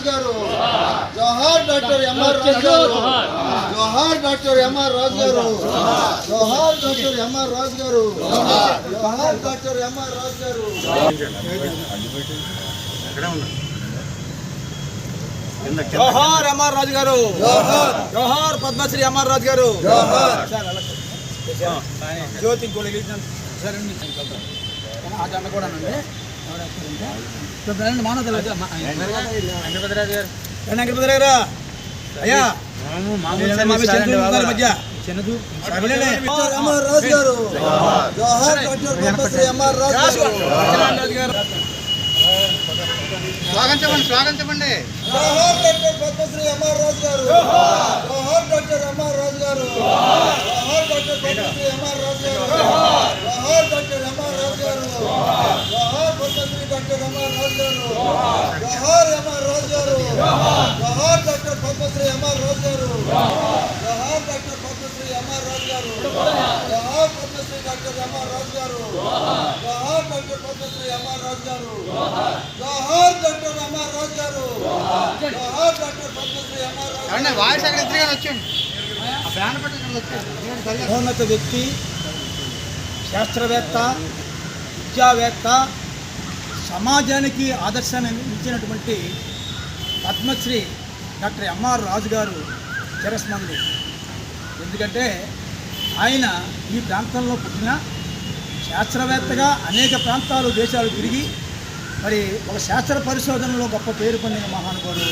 రాజు గారు. జోహార్ doctor MR Raju గారు. జోహార్. డాక్టర్ ఎంఆర్ రాజు గారు. జోహార్. డాక్టర్ ఎంఆర్ రాజు గారు. జోహార్ డాక్టర్ ఎంఆర్ రాజు గారు. జోహార్ ఎంఆర్ రాజు గారు. జోహార్. జోహార్ పద్మశ్రీ ఎంఆర్ రాజు గారు. జ్యోతి వెలిగించాను. సరే అండి. ఆ దండ కూడా అయ్యా మా చెందు ఉన్నారు మధ్య చిన్నదు డాక్టర్ ఎంఆర్ రాజు గారు జోహార్ డాక్టర్ పద్మశ్రీ ఎంఆర్ రాజు గారు స్వాగతం చెప్పండి స్వాగతం చెప్పండి జోహార్ డాక్టర్ ఎంఆర్ రాజు గారు జోహార్ డాక్టర్ పద్మశ్రీ ఎంఆర్ రాజు గారు జోహార్ డాక్టర్ ఎంఆర్ రాజు గారు జోహార్ పద్మశ్రీ డాక్టర్ ఎంఆర్ రాజు గారు జోహార్ ఎంఆర్ రాజు గారు జోహార్ డాక్టర్ పద్మశ్రీ ఎంఆర్ రాజు గారు జోహార్ డాక్టర్ పద్మశ్రీ ఎంఆర్ రాజు గారు జోహార్ పద్మశ్రీ డాక్టర్ ఎంఆర్ రాజు గారు జోహార్ డాక్టర్ పద్మశ్రీ ఎంఆర్ రాజు గారు జోహార్ డాక్టర్ ఎంఆర్ రాజు గారు జోహార్ డాక్టర్ పద్మశ్రీ ఎంఆర్ రాజు మహోన్నత వ్యక్తి శాస్త్రవేత్త విద్యావేత్త సమాజానికి ఆదర్శాన్ని ఇచ్చినటువంటి పద్మశ్రీ డాక్టర్ ఎంఆర్ రాజు గారు చిరస్మంది. ఎందుకంటే ఆయన ఈ ప్రాంతంలో పుట్టిన శాస్త్రవేత్తగా అనేక ప్రాంతాలు దేశాలు తిరిగి మరి ఒక శాస్త్ర పరిశోధనలో గొప్ప పేరు పొందిన మహానుభావుడు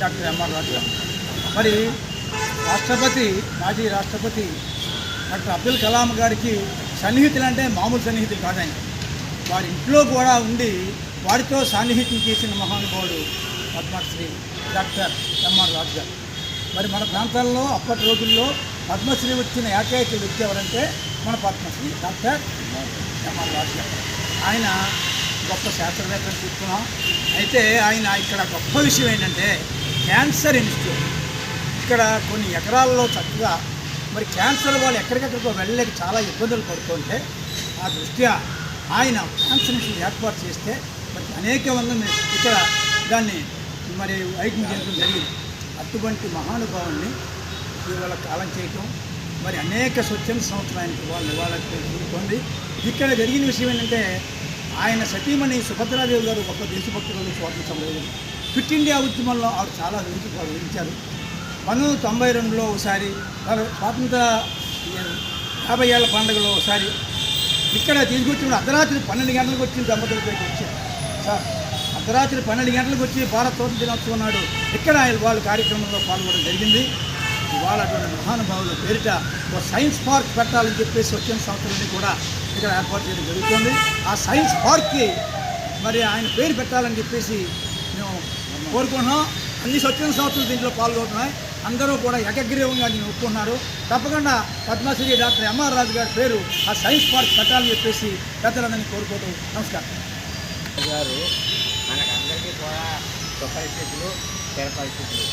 డాక్టర్ ఎంఆర్ రాజు గారు మరి రాష్ట్రపతి మాజీ రాష్ట్రపతి డాక్టర్ అబ్దుల్ కలాం గారికి సన్నిహితులు అంటే మామూలు సన్నిహితులు కాదు ఆయన వారి ఇంట్లో కూడా ఉండి వారితో సాన్నిహిత్యం చేసిన మహానుభావుడు పద్మశ్రీ డాక్టర్ ఎంఆర్ రాజు గారు మరి మన ప్రాంతాల్లో అప్పటి రోజుల్లో పద్మశ్రీ వచ్చిన ఏకైక వ్యక్తి ఎవరంటే మన పద్మశ్రీ డాక్టర్ ఎంఆర్ రాజు గారు ఆయన గొప్ప శాస్త్రవేత్తలు చూస్తున్నాం అయితే ఆయన ఇక్కడ గొప్ప విషయం ఏంటంటే క్యాన్సర్ ఇన్స్టిట్యూట్. ఇక్కడ కొన్ని ఎకరాల్లో చక్కగా మరి క్యాన్సర్ వాళ్ళు ఎక్కడికెక్కడికో వెళ్ళలేక చాలా ఇబ్బందులు పడుతుంటే ఆ దృష్ట్యా ఆయన కాన్స్టిట్యూషన్ ఏర్పాటు చేస్తే మరి అనేక మంది ఇక్కడ దాన్ని మరి ఐక్యం చేయడం జరిగింది. అటువంటి మహానుభావుల్ని ఇవాళ కాలం చేయటం మరి అనేక స్వచ్ఛంద సంవత్సరానికి వాళ్ళు ఇవ్వాలని జరుగుతోంది ఇక్కడ జరిగిన విషయం ఏంటంటే ఆయన సతీమణి సుభద్రాదేవి గారు ఒక దేశభక్తులు స్వాతంత్ర సమరయోధులు ఫిట్ ఇండియా ఉద్యమంలో ఆవిడ చాలా విరుచు విధించారు పంతొమ్మిది తొంభై రెండులో ఒకసారి స్వాతంత్ర యాభై ఏళ్ళ పండుగలో ఒకసారి ఇక్కడ తీసుకొచ్చినప్పుడు అర్ధరాత్రి పన్నెండు గంటలకు వచ్చి దంపతులపైకి వచ్చి సార్ అర్ధరాత్రి పన్నెండు గంటలకు వచ్చి భారత స్వాతంత్ర దినోత్సవం నాడు ఇక్కడ ఆయన వాళ్ళ కార్యక్రమంలో పాల్గొనడం జరిగింది? ఇవాళ అటువంటి మహానుభావుల పేరిట ఒక సైన్స్ పార్క్ పెట్టాలని చెప్పేసి వచ్చిన సంవత్సరాన్ని కూడా ఇక్కడ ఏర్పాటు చేయడం జరుగుతుంది. ఆ సైన్స్ పార్క్కి మరి ఆయన పేరు పెట్టాలని చెప్పేసి మేము కోరుకుంటున్నాం. అన్ని స్వచ్ఛంద సంస్థలు దీంట్లో పాల్గొంటున్నాయి. అందరూ కూడా ఏకగ్రీవంగా నేను ఒప్పుకున్నారు. తప్పకుండా పద్మశ్రీ డాక్టర్ ఎంఆర్ రాజు గారి పేరు ఆ సైన్స్ పార్క్ పెట్టాలని చెప్పేసి పెద్దలందరినీ కోరుకోవడం నమస్కారం. గారు మనకందరికీ కూడా సుపరిస్థితులు స్థిర పరిస్థితులు.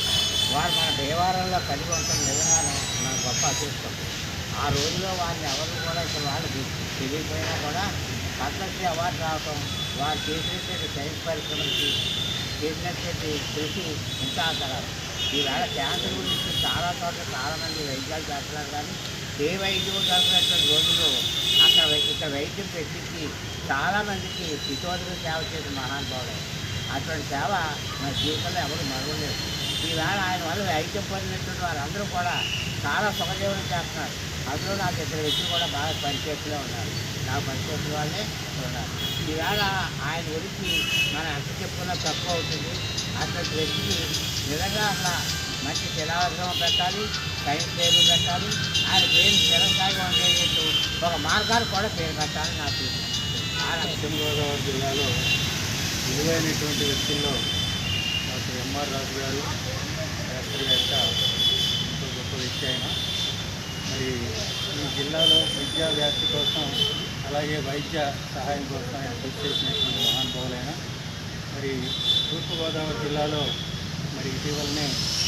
వారు మన దేవాలయంలో కలిగి ఉంటాం నిజంగానే మన గొప్ప అదృష్టం. ఆ రోజులో వారిని ఎవరు కూడా ఇక్కడ వాళ్ళు తెలియకపోయినా కూడా పద్మశ్రీ అవార్డు రావటం వారు చేసినటువంటి సైన్స్ పరిశ్రమలకి చేసినటువంటి కృషి ఇంత ఆధారాలు ఈవేళ క్యాన్సర్ గురించి చాలా చోట్ల చాలామంది వైద్యాలు చేస్తున్నారు కానీ ఏ వైద్యం చేస్తున్నటువంటి రోజుల్లో అక్కడ ఇక్కడ వైద్యం పెట్టించి చాలామందికి పితోదులు సేవ చేసిన మహానుభావుడు అటువంటి సేవ మన జీవితంలో ఎవరు మరవలేదు ఈవేళ ఆయన వల్ల వైద్యం పొందినటువంటి వారందరూ కూడా చాలా సుఖజీవనం చేస్తున్నారు. అందులో నాకు ఇద్దరు వ్యక్తులు కూడా బాగా పరిచయస్తులే ఉన్నారు. నాకు పరిచయస్తుల వాళ్ళే ఉన్నారు. ఈవేళ ఆయన గురించి మనం ఎంత చెప్పుకున్నా తక్కువ అవుతుంది. అటువంటి వ్యక్తికి నిజంగా అట్లా మంచి శిలాగ్రహం పెట్టాలి టైం పేరు పెట్టాలి ఆయన పేరు స్థిరంగా ఉండేటట్టు ఒక మార్గాలు కూడా పేరు పెట్టాలని నాకు పశ్చిమ గోదావరి జిల్లాలో విలువైనటువంటి వ్యక్తుల్లో డాక్టర్ ఎంఆర్ రాజు గారు శాస్త్రవేత్త ఎంతో గొప్ప వ్యక్తి అయిన మరి ఈ జిల్లాలో విద్యా వ్యాప్తి కోసం అలాగే వైద్య సహాయం కోసం ఆయన కృషి చేసినటువంటి మహానుభావులైన మరి తూర్పుగోదావరి జిల్లాలో మరి ఇటీవలనే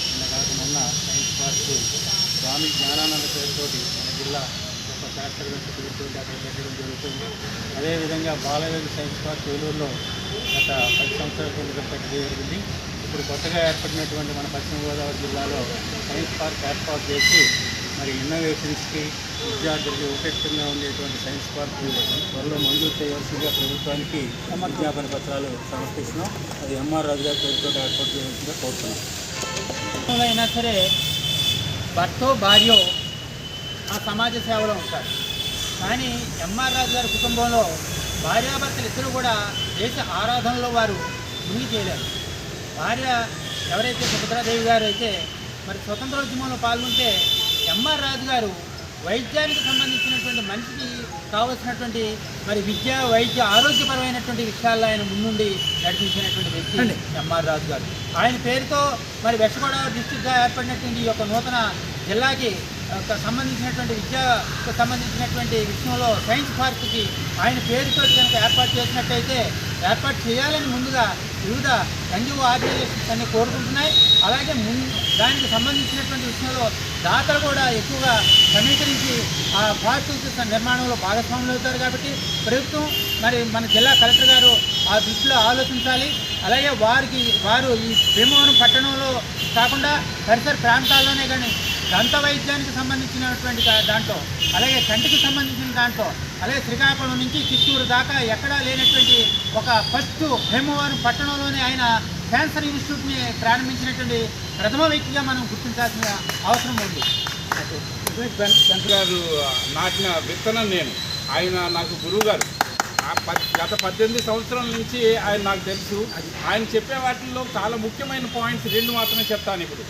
నిన్న కాక మొన్న సైన్స్ పార్క్ స్వామి జ్ఞానానంద పేరుతోటి మన జిల్లా ఒక శాస్త్రవేత్త పేరుతోటి అక్కడ పెట్టడం జరుగుతుంది. అదేవిధంగా బాలయోగి సైన్స్ పార్క్ ఏలూరులో గత పది సంవత్సరాల కింద పెట్టడం జరిగింది. ఇప్పుడు కొత్తగా ఏర్పడినటువంటి మన పశ్చిమ గోదావరి జిల్లాలో సైన్స్ పార్క్ ఏర్పాటు చేసి మరి ఇన్నోవేషన్స్కి విద్యార్థులకి ఉపయుక్తంగా ఉండేటువంటి సైన్స్ పార్క్ త్వరలో మంజూరు చేయవలసిందిగా ప్రభుత్వానికి విజ్ఞాపన పత్రాలు సమర్పిస్తున్నాం. అది ఎంఆర్ రాజు గారి పేరుతో ఏర్పాటు చేయవలసిందిగా కోరుతున్నాం. అయినా సరే భర్తో భార్యో ఆ సమాజ సేవలో ఉంటారు. కానీ ఎంఆర్ రాజు గారి కుటుంబంలో భార్యాభర్తలు ఇద్దరు కూడా దేశ ఆరాధనలో వారు ముందు చేయలేరు భార్య ఎవరైతే సుభద్రాదేవి గారు అయితే మరి స్వతంత్రోద్యమంలో పాల్గొంటే గారు వైద్యానికి సంబంధించినటువంటి మనిషికి కావలసినటువంటి మరి విద్య వైద్య ఆరోగ్యపరమైనటువంటి విషయాల్లో ఆయన ముందుండి నడిపించినటువంటి వ్యక్తి ఎంఆర్ రాజు గారు. ఆయన పేరుతో మరి వెస్ట్ గోదావరి డిస్టిక్గా ఏర్పడినటువంటి ఈ యొక్క నూతన జిల్లాకి సంబంధించినటువంటి విద్యకు సంబంధించినటువంటి విషయంలో సైన్స్ పార్క్కి ఆయన పేరుతో కనుక ఏర్పాటు చేసినట్టయితే ఏర్పాటు చేయాలని ముందుగా వివిధ ఎన్జిఓ ఆర్గనైజేషన్స్ అన్ని కోరుకుంటున్నాయి. అలాగే ముందు దానికి సంబంధించినటువంటి విషయంలో దాతలు కూడా ఎక్కువగా సమీకరించి ఆ పార్క్ నిర్మాణంలో భాగస్వాములు అవుతారు కాబట్టి ప్రభుత్వం మరి మన జిల్లా కలెక్టర్ గారు ఆ దృష్టిలో ఆలోచించాలి. అలాగే వారికి వారు ఈ భీమవరం పట్టణంలో కాకుండా పరిసర ప్రాంతాల్లోనే కానీ దంత వైద్యానికి సంబంధించినటువంటి దాంట్లో అలాగే కంటికి సంబంధించిన దాంట్లో అలాగే శ్రీకాకుళం నుంచి చిత్తూరు దాకా ఎక్కడా లేనటువంటి ఒక ఫస్ట్ భీమవరం పట్టణంలోనే ఆయన క్యాన్సర్ ఇన్స్టిట్యూట్ని ప్రారంభించినటువంటి ప్రథమ వ్యక్తిగా మనం గుర్తించాల్సిన అవసరం ఉంది. గారు నాటిన విత్తనం నేను. ఆయన నాకు గురువు గారు గత పద్దెనిమిది సంవత్సరాల నుంచి ఆయన నాకు తెలుసు. ఆయన చెప్పే వాటిల్లో చాలా ముఖ్యమైన పాయింట్స్ రెండు మాత్రమే చెప్తాను ఇప్పుడు.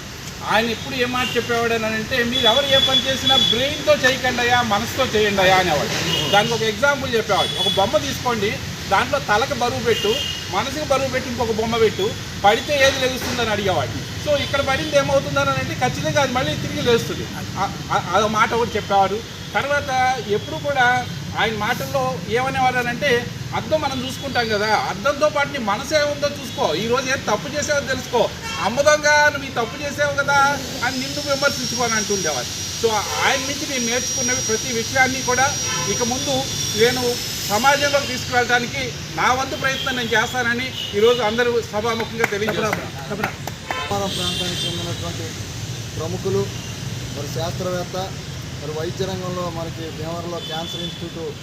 ఆయన ఎప్పుడు ఏ మాట చెప్పేవాడు అని అంటే మీరు ఎవరు ఏ పని చేసినా బ్రెయిన్తో చేయకండి అయ్యా మనసుతో చేయండి అయ్యా అనేవాడు. దానికి ఒక ఎగ్జాంపుల్ చెప్పేవాడు. ఒక బొమ్మ తీసుకోండి దాంట్లో తలకు బరువు పెట్టు మనసుకి బరువు పెట్టి ఇంకొక బొమ్మ పెట్టు పడితే ఏది లెగుస్తుందని అడిగేవాడు. సో ఇక్కడ పడింది ఏమవుతుందని అంటే ఖచ్చితంగా అది మళ్ళీ తిరిగి లేస్తుంది. అదో మాట ఒకటి చెప్పేవాడు తర్వాత ఎప్పుడు కూడా ఆయన మాటల్లో ఏమనేవాడు అని అంటే అర్థం మనం చూసుకుంటాం కదా. అర్థంతో పాటు నీ మనసు ఏముందో చూసుకో. ఈ రోజు ఏం తప్పు చేసావో తెలుసుకో. అమ్మదంగా నువ్వు ఈ తప్పు చేసావు కదా అని నిన్ను విమర్శించుకొని అంటుండేవారు. సో ఆయన నుంచి నేను నేర్చుకున్నవి ప్రతి విషయాన్ని కూడా ఇక ముందు నేను సమాజంలోకి తీసుకువెళ్ళడానికి నా వంతు ప్రయత్నం నేను చేస్తానని ఈరోజు అందరూ సభాముఖంగా తెలియజేస్తున్నారు. ప్రాంతానికి చెందినటువంటి ప్రముఖులు మరి శాస్త్రవేత్త మరి వైద్య రంగంలో మనకి భీమవరంలో క్యాన్సర్ ఇన్స్టిట్యూట్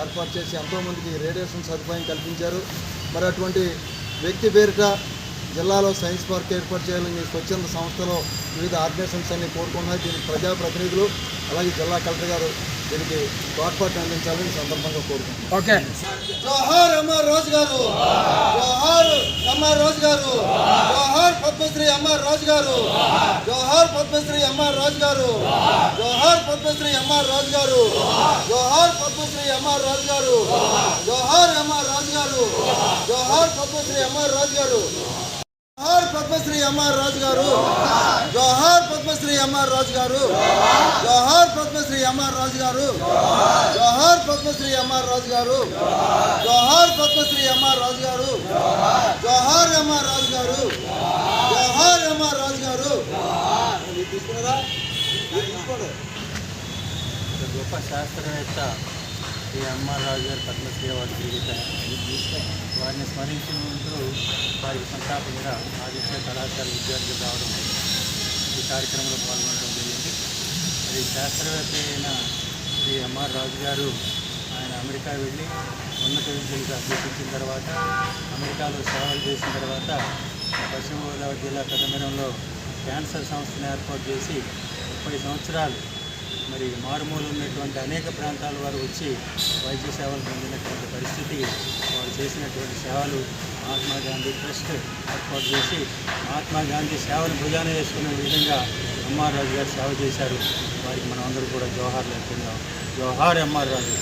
ఏర్పాటు చేసి ఎంతోమందికి రేడియేషన్ సదుపాయం కల్పించారు. మరి అటువంటి వ్యక్తి పేరిట జిల్లాలో సైన్స్ పార్క్ ఏర్పాటు చేయాలని స్వచ్ఛంద సంస్థలో వివిధ ఆర్గనైజేషన్స్ అన్ని కోరుకున్నాయి దీనికి ప్రజాప్రతినిధులు అలాగే జిల్లా కలెక్టర్ గారు దీనికి తోడ్పాటు అందించాలని సందర్భంగా కోరుకుంటున్నాను ఓకే. జోహార్ అమర్ రాజు గారు. జోహార్ అమర్ రాజు గారు. పద్మశ్రీ అమర్ రాజు గారు జోహార్ పద్మశ్రీ అమర్ రాజు గారు జోహార్ పద్మశ్రీ అమర్ రాజు గారు జోహార్ పద్మశ్రీ అమర్ రాజు గారు జోహార్ అమర్ రాజు గారు జోహార్ పద్మశ్రీ అమర్ రాజు గారు జోహార్ పద్మశ్రీ ఎంఆర్ రాజు గారు. జోహార్ పద్మశ్రీ ఎంఆర్ రాజు గారు. జోహార్ పద్మశ్రీ ఎంఆర్ రాజు గారు. జోహార్ పద్మశ్రీ ఎంఆర్ రాజు గారు. జోహార్ పద్మశ్రీ ఎంఆర్ రాజు గారు. జోహార్ ఎంఆర్ రాజు గారు. జోహార్ ఎంఆర్ రాజు గారు. తీసుకున్నారా? గొప్ప శాస్త్రవేత్త శ్రీ ఎంఆర్ రాజు గారు పద్మశ్రీ అవార్డు తిరుగుతాయి వారిని స్మరించుకుంటూ వారికి సంతాపంగా ఆదిత్య కళాశాల విద్యార్థులు రావడం ఈ కార్యక్రమంలో పాల్గొనడం జరిగింది. మరి శాస్త్రవేత్త అయిన శ్రీ ఎంఆర్ రాజు గారు ఆయన అమెరికా వెళ్ళి ఉన్నత విద్యలకు అభ్యర్థించిన తర్వాత అమెరికాలో సేవలు చేసిన తర్వాత పశ్చిమ గోదావరి జిల్లా పెద్దమిరంలో క్యాన్సర్ సంస్థను ఏర్పాటు చేసి ముప్పై సంవత్సరాలు మరి మారుమూలు ఉన్నటువంటి అనేక ప్రాంతాల వారు వచ్చి వైద్య సేవలు పొందినటువంటి పరిస్థితి వారు చేసినటువంటి సేవలు మహాత్మా గాంధీ ట్రస్ట్ ఏర్పాటు చేసి మహాత్మా గాంధీ సేవను భుజాన వేసుకునే విధంగా ఎంఆర్ రాజు గారు సేవ చేశారు. వారికి మనం అందరూ కూడా జోహార్లు చెప్తున్నాం జోహార్ ఎంఆర్ రాజు.